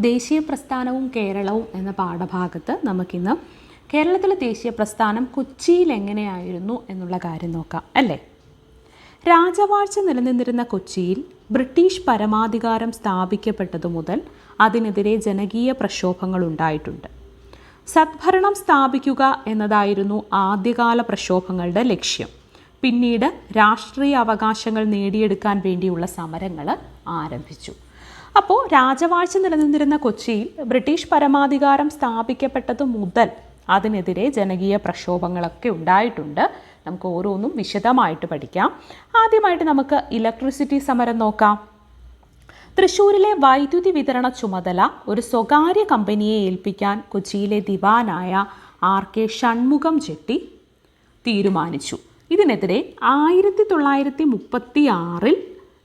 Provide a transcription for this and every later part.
ദേശീയ പ്രസ്ഥാനവും കേരളവും എന്ന പാഠഭാഗത്ത് നമുക്കിന്ന് കേരളത്തിലെ ദേശീയ പ്രസ്ഥാനം കൊച്ചിയിൽ എങ്ങനെയായിരുന്നു എന്നുള്ള കാര്യം നോക്കാം അല്ലേ? രാജവാഴ്ച നിലനിന്നിരുന്ന കൊച്ചിയിൽ ബ്രിട്ടീഷ് പരമാധികാരം സ്ഥാപിക്കപ്പെട്ടതു മുതൽ അതിനെതിരെ ജനകീയ പ്രക്ഷോഭങ്ങൾ ഉണ്ടായിട്ടുണ്ട്. സദ്ഭരണം സ്ഥാപിക്കുക എന്നതായിരുന്നു ആദ്യകാല പ്രക്ഷോഭങ്ങളുടെ ലക്ഷ്യം. പിന്നീട് രാഷ്ട്രീയ അവകാശങ്ങൾ നേടിയെടുക്കാൻ വേണ്ടിയുള്ള സമരങ്ങൾ ആരംഭിച്ചു. അപ്പോൾ രാജവാഴ്ച നിലനിന്നിരുന്ന കൊച്ചിയിൽ ബ്രിട്ടീഷ് പരമാധികാരം സ്ഥാപിക്കപ്പെട്ടത് മുതൽ അതിനെതിരെ ജനകീയ പ്രക്ഷോഭങ്ങളൊക്കെ ഉണ്ടായിട്ടുണ്ട്. നമുക്ക് ഓരോന്നും വിശദമായിട്ട് പഠിക്കാം. ആദ്യമായിട്ട് നമുക്ക് ഇലക്ട്രിസിറ്റി സമരം നോക്കാം. തൃശ്ശൂരിലെ വൈദ്യുതി വിതരണ ചുമതല ഒരു സ്വകാര്യ കമ്പനിയെ ഏൽപ്പിക്കാൻ കൊച്ചിയിലെ ദിവാനായ ആർ കെ ഷൺമുഖം ചെട്ടി തീരുമാനിച്ചു. ഇതിനെതിരെ ആയിരത്തി തൊള്ളായിരത്തി മുപ്പത്തി ആറിൽ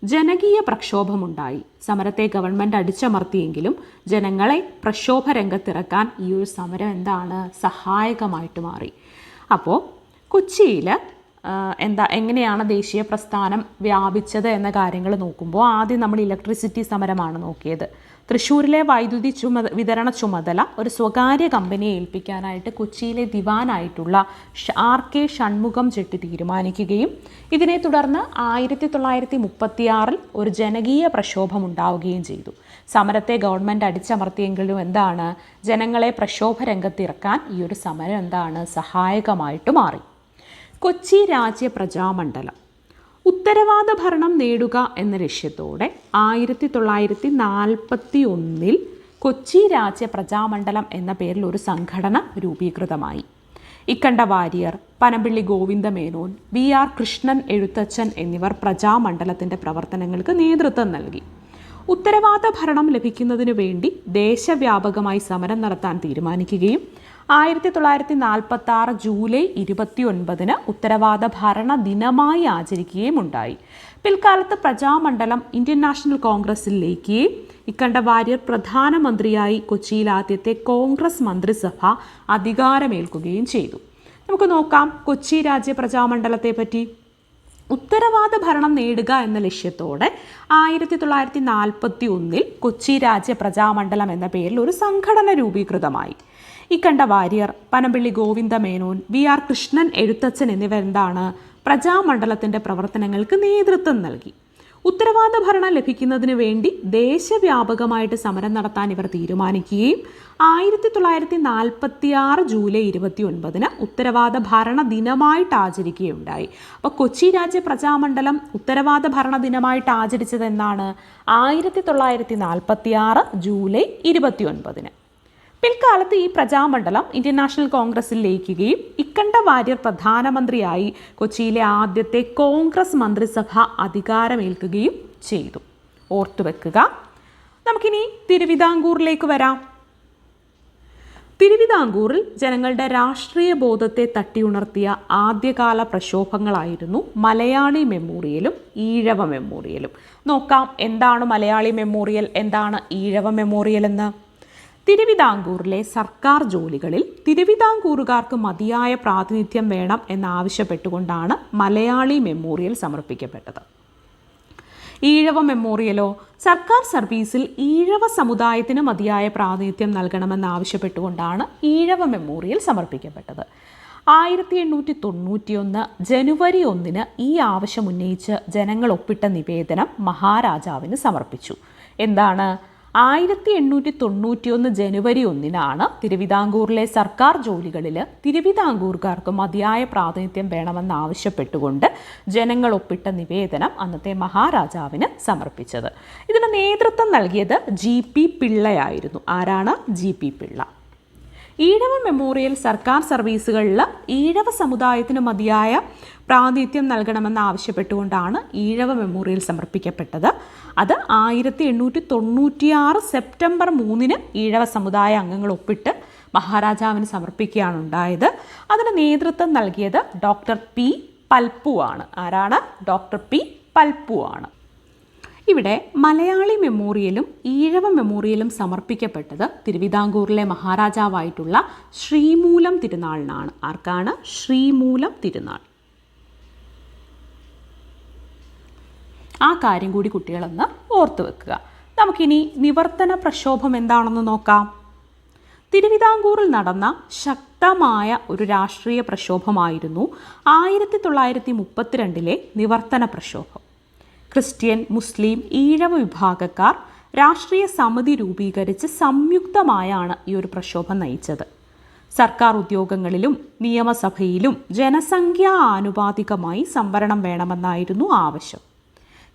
ജനകീയ പ്രക്ഷോഭമുണ്ടായി. സമരത്തെ ഗവൺമെന്റ് അടിച്ചമർത്തിയെങ്കിലും ജനങ്ങളെ പ്രക്ഷോഭ രംഗത്തിറക്കാൻ ഈ ഒരു സമരം എന്താണ് സഹായകമായിട്ട് മാറി. അപ്പോൾ കൊച്ചിയിൽ എന്താ എങ്ങനെയാണ് ദേശീയ പ്രസ്ഥാനം വ്യാപിച്ചത് എന്ന കാര്യങ്ങൾ നോക്കുമ്പോൾ ആദ്യം നമ്മൾ ഇലക്ട്രിസിറ്റി സമരമാണ് നോക്കിയത്. തൃശ്ശൂരിലെ വൈദ്യുതി ചുമ വിതരണ ചുമതല ഒരു സ്വകാര്യ കമ്പനിയെ ഏൽപ്പിക്കാനായിട്ട് കൊച്ചിയിലെ ദിവാനായിട്ടുള്ള ആർ കെ ഷൺമുഖം ചെട്ടി തീരുമാനിക്കുകയും ഇതിനെ തുടർന്ന് ആയിരത്തി തൊള്ളായിരത്തി മുപ്പത്തിയാറിൽ ഒരു ജനകീയ പ്രക്ഷോഭം ഉണ്ടാവുകയും ചെയ്തു. സമരത്തെ ഗവൺമെന്റ് അടിച്ചമർത്തിയെങ്കിലും എന്താണ്? ജനങ്ങളെ പ്രക്ഷോഭ രംഗത്തിറക്കാൻ ഈ ഒരു സമരം എന്താണ് സഹായകമായിട്ട് മാറി. കൊച്ചി രാജ്യ പ്രജാമണ്ഡലം. ഉത്തരവാദ ഭരണം നേടുക എന്ന ലക്ഷ്യത്തോടെ ആയിരത്തി തൊള്ളായിരത്തി നാൽപ്പത്തി ഒന്നിൽ കൊച്ചി രാജ്യ പ്രജാമണ്ഡലം എന്ന പേരിൽ ഒരു സംഘടന രൂപീകൃതമായി. ഇക്കണ്ട വാര്യർ പനമ്പിള്ളി ഗോവിന്ദമേനോൻ വി ആർ കൃഷ്ണൻ എഴുത്തച്ഛൻ എന്നിവർ പ്രജാമണ്ഡലത്തിന്റെ പ്രവർത്തനങ്ങൾക്ക് നേതൃത്വം നൽകി. ഉത്തരവാദ ഭരണം ലഭിക്കുന്നതിനു വേണ്ടി ദേശവ്യാപകമായി സമരം നടത്താൻ തീരുമാനിക്കുകയും ആയിരത്തി തൊള്ളായിരത്തി നാൽപ്പത്തി ആറ് ജൂലൈ ഇരുപത്തി ഒൻപതിന് ഉത്തരവാദ ഭരണ ദിനമായി ആചരിക്കുകയും ഉണ്ടായി. പിൽക്കാലത്ത് പ്രജാമണ്ഡലം ഇന്ത്യൻ നാഷണൽ കോൺഗ്രസിൽ ലയിക്കുകയും ഇക്കണ്ട വാര്യർ പ്രധാനമന്ത്രിയായി കൊച്ചിയിൽ ആദ്യത്തെ കോൺഗ്രസ് മന്ത്രിസഭ അധികാരമേൽക്കുകയും ചെയ്തു. നമുക്ക് നോക്കാം കൊച്ചി രാജ്യ പ്രജാമണ്ഡലത്തെ പറ്റി. ഉത്തരവാദ ഭരണം നേടുക എന്ന ലക്ഷ്യത്തോടെ ആയിരത്തി തൊള്ളായിരത്തി നാൽപ്പത്തി ഒന്നിൽ കൊച്ചി രാജ്യ പ്രജാമണ്ഡലം എന്ന പേരിൽ ഒരു സംഘടന രൂപീകൃതമായി. ഇക്കണ്ട വാര്യർ പനമ്പിള്ളി ഗോവിന്ദ മേനോൻ വി ആർ കൃഷ്ണൻ എഴുത്തച്ഛൻ എന്നിവരെന്താണ് പ്രജാമണ്ഡലത്തിന്റെ പ്രവർത്തനങ്ങൾക്ക് നേതൃത്വം നൽകി? ഉത്തരവാദ ഭരണം ലഭിക്കുന്നതിന് വേണ്ടി ദേശവ്യാപകമായിട്ട് സമരം നടത്താൻ ഇവർ തീരുമാനിക്കുകയും ആയിരത്തി തൊള്ളായിരത്തി നാൽപ്പത്തി ആറ് ജൂലൈ ഇരുപത്തി ഒൻപതിന് ഉത്തരവാദ ഭരണ ദിനമായിട്ട് ആചരിക്കുകയുണ്ടായി. അപ്പോൾ കൊച്ചി രാജ്യ പ്രജാമണ്ഡലം ഉത്തരവാദ ഭരണ ദിനമായിട്ട് ആചരിച്ചത് എന്നാണ് ആയിരത്തി തൊള്ളായിരത്തി നാൽപ്പത്തി ആറ് ജൂലൈ ഇരുപത്തി ഒൻപതിന് പിൽക്കാലത്ത് ഈ പ്രജാമണ്ഡലം ഇന്ത്യൻ നാഷണൽ കോൺഗ്രസിൽ ലയിക്കുകയും ഇക്കണ്ട വാര്യർ പ്രധാനമന്ത്രിയായി കൊച്ചിയിലെ ആദ്യത്തെ കോൺഗ്രസ് മന്ത്രിസഭ അധികാരമേൽക്കുകയും ചെയ്തു. ഓർത്തുവെക്കുക നമുക്കിനി തിരുവിതാംകൂറിലേക്ക് വരാം. തിരുവിതാംകൂറിൽ ജനങ്ങളുടെ രാഷ്ട്രീയ ബോധത്തെ തട്ടിയുണർത്തിയ ആദ്യകാല പ്രക്ഷോഭങ്ങളായിരുന്നു മലയാളി മെമ്മോറിയലും ഈഴവ മെമ്മോറിയലും. നോക്കാം എന്താണ് മലയാളി മെമ്മോറിയൽ? എന്താണ് ഈഴവ മെമ്മോറിയൽ എന്ന് തിരുവിതാംകൂറിലെ സർക്കാർ ജോലികളിൽ തിരുവിതാംകൂറുകാർക്ക് മതിയായ പ്രാതിനിധ്യം വേണം എന്നാവശ്യപ്പെട്ടുകൊണ്ടാണ് മലയാളി മെമ്മോറിയൽ സമർപ്പിക്കപ്പെട്ടത്. ഈഴവ മെമ്മോറിയലോ സർക്കാർ സർവീസിൽ ഈഴവ സമുദായത്തിന് മതിയായ പ്രാതിനിധ്യം നൽകണമെന്നാവശ്യപ്പെട്ടുകൊണ്ടാണ് ഈഴവ മെമ്മോറിയൽ സമർപ്പിക്കപ്പെട്ടത്. ആയിരത്തി എണ്ണൂറ്റി തൊണ്ണൂറ്റിയൊന്ന് ജനുവരി ഒന്നിന് ഈ ആവശ്യം ഉന്നയിച്ച് ജനങ്ങൾ ഒപ്പിട്ട നിവേദനം മഹാരാജാവിന് സമർപ്പിച്ചു. എന്താണ്? ആയിരത്തി എണ്ണൂറ്റി തൊണ്ണൂറ്റിയൊന്ന് ജനുവരി ഒന്നിനാണ് തിരുവിതാംകൂറിലെ സർക്കാർ ജോലികളിൽ തിരുവിതാംകൂർക്കാർക്ക് മതിയായ പ്രാതിനിധ്യം വേണമെന്നാവശ്യപ്പെട്ടുകൊണ്ട് ജനങ്ങൾ ഒപ്പിട്ട നിവേദനം അന്നത്തെ മഹാരാജാവിന് സമർപ്പിച്ചത്. ഇതിന് നേതൃത്വം നൽകിയത് ജി പി പിള്ളയായിരുന്നു. ആരാണ്? G P Pillai. Ezhava memorial സർക്കാർ സർവീസുകളിൽ ഈഴവ സമുദായത്തിന് മതിയായ പ്രാതിനിധ്യം നൽകണമെന്ന് ആവശ്യപ്പെട്ടുകൊണ്ടാണ് ഈഴവ മെമ്മോറിയൽ സമർപ്പിക്കപ്പെട്ടത്. അത് ആയിരത്തി എണ്ണൂറ്റി തൊണ്ണൂറ്റിയാറ് സെപ്റ്റംബർ മൂന്നിന് ഈഴവ സമുദായ അംഗങ്ങൾ ഒപ്പിട്ട് മഹാരാജാവിന് സമർപ്പിക്കുകയാണ് ഉണ്ടായത്. അതിന് നേതൃത്വം നൽകിയത് ഡോക്ടർ പി പൽപ്പു ആണ് ആരാണ്? ഡോക്ടർ പി പൽപ്പു ആണ് ഇവിടെ മലയാളി മെമ്മോറിയലും ഈഴവ മെമ്മോറിയലും സമർപ്പിക്കപ്പെട്ടത് തിരുവിതാംകൂറിലെ മഹാരാജാവായിട്ടുള്ള ശ്രീമൂലം തിരുനാളിനാണ്. ആർക്കാണ്? ശ്രീമൂലം തിരുനാൾ. ആ കാര്യം കൂടി കുട്ടികളൊന്ന് ഓർത്തു വെക്കുക. നമുക്കിനി നിവർത്തന പ്രക്ഷോഭം എന്താണെന്ന് നോക്കാം. തിരുവിതാംകൂറിൽ നടന്ന ശക്തമായ ഒരു രാഷ്ട്രീയ പ്രക്ഷോഭമായിരുന്നു ആയിരത്തി തൊള്ളായിരത്തി മുപ്പത്തിരണ്ടിലെ നിവർത്തന പ്രക്ഷോഭം. ക്രിസ്ത്യൻ മുസ്ലിം ഈഴവ വിഭാഗക്കാർ രാഷ്ട്രീയ സമിതി രൂപീകരിച്ച് സംയുക്തമായാണ് ഈ ഒരു പ്രക്ഷോഭം നയിച്ചത്. സർക്കാർ ഉദ്യോഗങ്ങളിലും നിയമസഭയിലും ജനസംഖ്യാ ആനുപാതികമായി സംവരണം വേണമെന്നായിരുന്നു ആവശ്യം.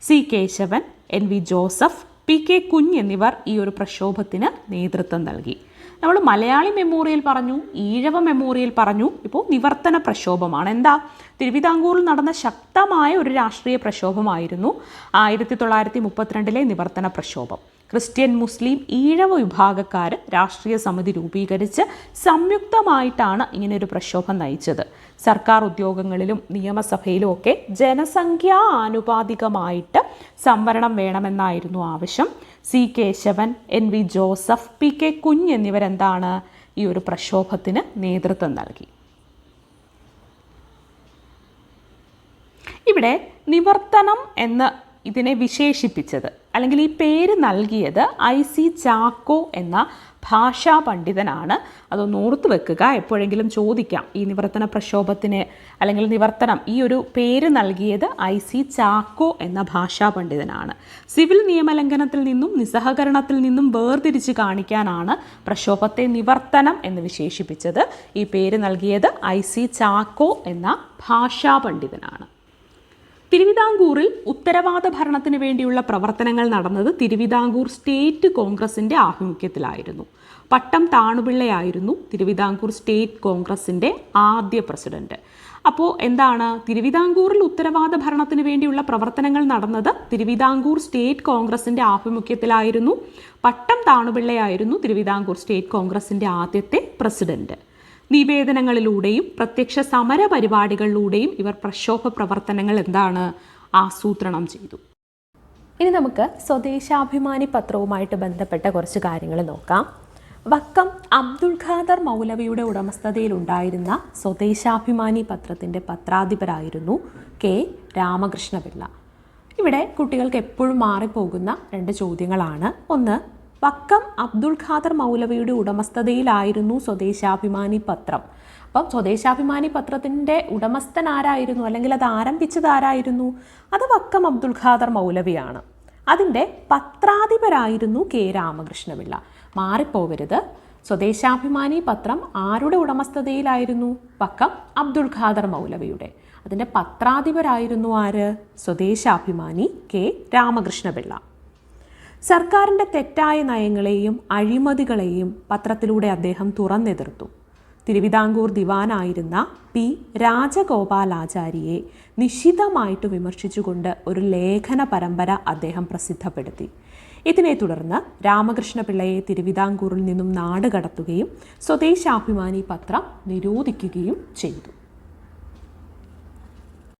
C Kesavan N V Joseph P K Kunju എന്നിവർ ഈ ഒരു പ്രക്ഷോഭത്തിന് നേതൃത്വം നൽകി. നമ്മൾ മലയാളി മെമ്മോറിയൽ പറഞ്ഞു ഈഴവ മെമ്മോറിയൽ പറഞ്ഞു. ഇപ്പോൾ നിവർത്തന പ്രക്ഷോഭമാണ്. എന്താ? തിരുവിതാംകൂറിൽ നടന്ന ശക്തമായ ഒരു രാഷ്ട്രീയ പ്രക്ഷോഭമായിരുന്നു ആയിരത്തി തൊള്ളായിരത്തി മുപ്പത്തിരണ്ടിലെ നിവർത്തന പ്രക്ഷോഭം. ക്രിസ്ത്യൻ മുസ്ലിം ഈഴവ വിഭാഗക്കാർ രാഷ്ട്രീയ സമിതി രൂപീകരിച്ച് സംയുക്തമായിട്ടാണ് ഇങ്ങനെ ഒരു പ്രക്ഷോഭം നയിച്ചത്. സർക്കാർ ഉദ്യോഗങ്ങളിലും നിയമസഭയിലും ഒക്കെ ജനസംഖ്യാ ആനുപാതികമായിട്ട് സംവരണം വേണമെന്നായിരുന്നു ആവശ്യം. C Kesavan N V Joseph P K Kunju എന്നിവരെന്താണ് ഈ ഒരു പ്രക്ഷോഭത്തിന് നേതൃത്വം നൽകി? ഇവിടെ നിവർത്തനം എന്ന് ഇതിനെ വിശേഷിപ്പിച്ചത് അല്ലെങ്കിൽ ഈ പേര് നൽകിയത് ഐ സി ചാക്കോ എന്ന ഭാഷാ പണ്ഡിതനാണ്. അതൊന്ന് ഓർത്ത് വെക്കുക. എപ്പോഴെങ്കിലും ചോദിക്കാം. ഈ നിവർത്തന പ്രക്ഷോഭത്തിന് അല്ലെങ്കിൽ നിവർത്തനം ഈ ഒരു പേര് നൽകിയത് ഐ സി ചാക്കോ എന്ന ഭാഷാ പണ്ഡിതനാണ്. സിവിൽ നിയമലംഘനത്തിൽ നിന്നും നിസ്സഹകരണത്തിൽ നിന്നും വേർതിരിച്ച് കാണിക്കാനാണ് പ്രക്ഷോഭത്തെ നിവർത്തനം എന്ന് വിശേഷിപ്പിച്ചത്. ഈ പേര് നൽകിയത് ഐ സി ചാക്കോ എന്ന ഭാഷാ പണ്ഡിതനാണ്. തിരുവിതാംകൂറിൽ ഉത്തരവാദ ഭരണത്തിന് വേണ്ടിയുള്ള പ്രവർത്തനങ്ങൾ നടന്നത് തിരുവിതാംകൂർ സ്റ്റേറ്റ് കോൺഗ്രസിന്റെ ആഭിമുഖ്യത്തിലായിരുന്നു. പട്ടം താണുപിള്ളയായിരുന്നു തിരുവിതാംകൂർ സ്റ്റേറ്റ് കോൺഗ്രസിന്റെ ആദ്യ പ്രസിഡന്റ്. അപ്പോൾ എന്താണ് തിരുവിതാംകൂറിൽ ഉത്തരവാദ ഭരണത്തിന് വേണ്ടിയുള്ള പ്രവർത്തനങ്ങൾ നടന്നത്? തിരുവിതാംകൂർ സ്റ്റേറ്റ് കോൺഗ്രസിന്റെ ആഭിമുഖ്യത്തിലായിരുന്നു. പട്ടം താണുപിള്ളയായിരുന്നു തിരുവിതാംകൂർ സ്റ്റേറ്റ് കോൺഗ്രസിന്റെ ആദ്യത്തെ പ്രസിഡന്റ്. നിവേദനങ്ങളിലൂടെയും പ്രത്യക്ഷ സമര പരിപാടികളിലൂടെയും ഇവർ പ്രക്ഷോഭ പ്രവർത്തനങ്ങൾ എന്താണ് ആസൂത്രണം ചെയ്തു. ഇനി നമുക്ക് സ്വദേശാഭിമാനി പത്രവുമായിട്ട് ബന്ധപ്പെട്ട കുറച്ച് കാര്യങ്ങൾ നോക്കാം. വക്കം അബ്ദുൾ ഖാദർ മൗലവിയുടെ ഉടമസ്ഥതയിലുണ്ടായിരുന്ന സ്വദേശാഭിമാനി പത്രത്തിന്റെ പത്രാധിപരായിരുന്നു കെ രാമകൃഷ്ണപിള്ള. ഇവിടെ കുട്ടികൾക്ക് എപ്പോഴും മാറിപ്പോകുന്ന രണ്ട് ചോദ്യങ്ങളാണ്. ഒന്ന് വക്കം അബ്ദുൾ ഖാദർ മൗലവിയുടെ ഉടമസ്ഥതയിലായിരുന്നു സ്വദേശാഭിമാനി പത്രം. അപ്പം സ്വദേശാഭിമാനി പത്രത്തിന്റെ ഉടമസ്ഥൻ ആരായിരുന്നു? അല്ലെങ്കിൽ അത് ആരംഭിച്ചത് ആരായിരുന്നു? അത് വക്കം അബ്ദുൾ ഖാദർ മൗലവിയാണ്. അതിന്റെ പത്രാധിപരായിരുന്നു കെ രാമകൃഷ്ണപിള്ള. മാറിപ്പോവരുത് സ്വദേശാഭിമാനി പത്രം ആരുടെ ഉടമസ്ഥതയിലായിരുന്നു? വക്കം അബ്ദുൾ ഖാദർ മൗലവിയുടെ. അതിന്റെ പത്രാധിപരായിരുന്നു ആര്? സ്വദേശാഭിമാനി കെ രാമകൃഷ്ണപിള്ള. സർക്കാരിന്റെ തെറ്റായ നയങ്ങളെയും അഴിമതികളെയും പത്രത്തിലൂടെ അദ്ദേഹം തുറന്നെതിർത്തു. തിരുവിതാംകൂർ ദിവാനായിരുന്ന പി രാജഗോപാലാചാരിയെ നിശിതമായിട്ട് വിമർശിച്ചുകൊണ്ട് ഒരു ലേഖന പരമ്പര അദ്ദേഹം പ്രസിദ്ധപ്പെടുത്തി. ഇതിനെ തുടർന്ന് രാമകൃഷ്ണപിള്ളയെ തിരുവിതാംകൂറിൽ നിന്നും നാട് കടത്തുകയും സ്വദേശാഭിമാനി പത്രം നിരോധിക്കുകയും ചെയ്തു.